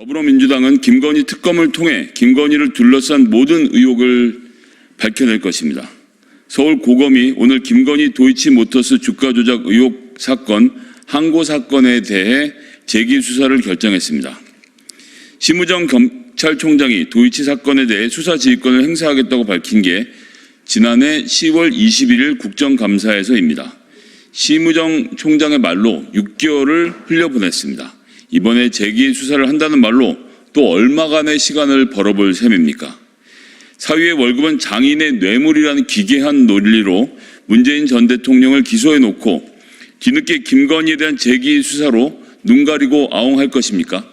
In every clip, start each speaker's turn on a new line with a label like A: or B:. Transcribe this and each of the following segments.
A: 더불어민주당은 김건희 특검을 통해 김건희를 둘러싼 모든 의혹을 밝혀낼 것입니다. 서울 고검이 오늘 김건희 도이치모터스 주가 조작 의혹 사건 항고 사건에 대해 재기 수사를 결정했습니다. 심우정 검찰총장이 도이치 사건에 대해 수사 지휘권을 행사하겠다고 밝힌 게 지난해 10월 21일 국정감사에서입니다. 심우정 총장의 말로 6개월을 흘려보냈습니다. 이번에 재기 수사를 한다는 말로 또 얼마간의 시간을 벌어볼 셈입니까? 사위의 월급은 장인의 뇌물이라는 기괴한 논리로 문재인 전 대통령을 기소해 놓고 뒤늦게 김건희에 대한 재기 수사로 눈 가리고 아웅할 것입니까?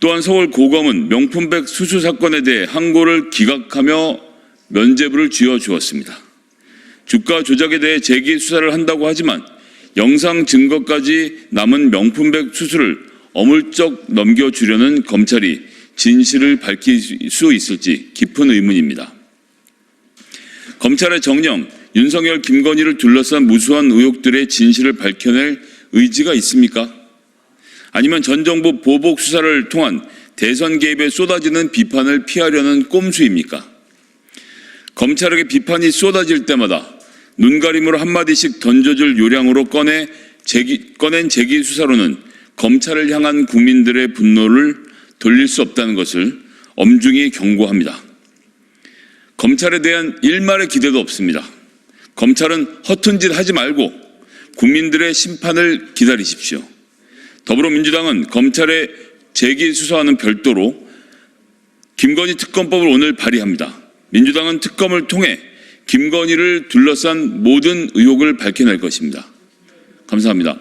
A: 또한 서울 고검은 명품백 수수 사건에 대해 항고를 기각하며 면죄부를 쥐어 주었습니다. 주가 조작에 대해 재기 수사를 한다고 하지만 영상 증거까지 남은 명품백 수수를 어물쩍 넘겨주려는 검찰이 진실을 밝힐 수 있을지 깊은 의문입니다. 검찰의 정령, 윤석열, 김건희를 둘러싼 무수한 의혹들의 진실을 밝혀낼 의지가 있습니까? 아니면 전 정부 보복 수사를 통한 대선 개입에 쏟아지는 비판을 피하려는 꼼수입니까? 검찰에게 비판이 쏟아질 때마다 눈가림으로 한마디씩 던져줄 요량으로 꺼내 재기, 꺼낸 재기 수사로는 검찰을 향한 국민들의 분노를 돌릴 수 없다는 것을 엄중히 경고합니다. 검찰에 대한 일말의 기대도 없습니다. 검찰은 허튼 짓 하지 말고 국민들의 심판을 기다리십시오. 더불어민주당은 검찰의 재기 수사와는 별도로 김건희 특검법을 오늘 발의합니다. 민주당은 특검을 통해 김건희를 둘러싼 모든 의혹을 밝혀낼 것입니다. 감사합니다.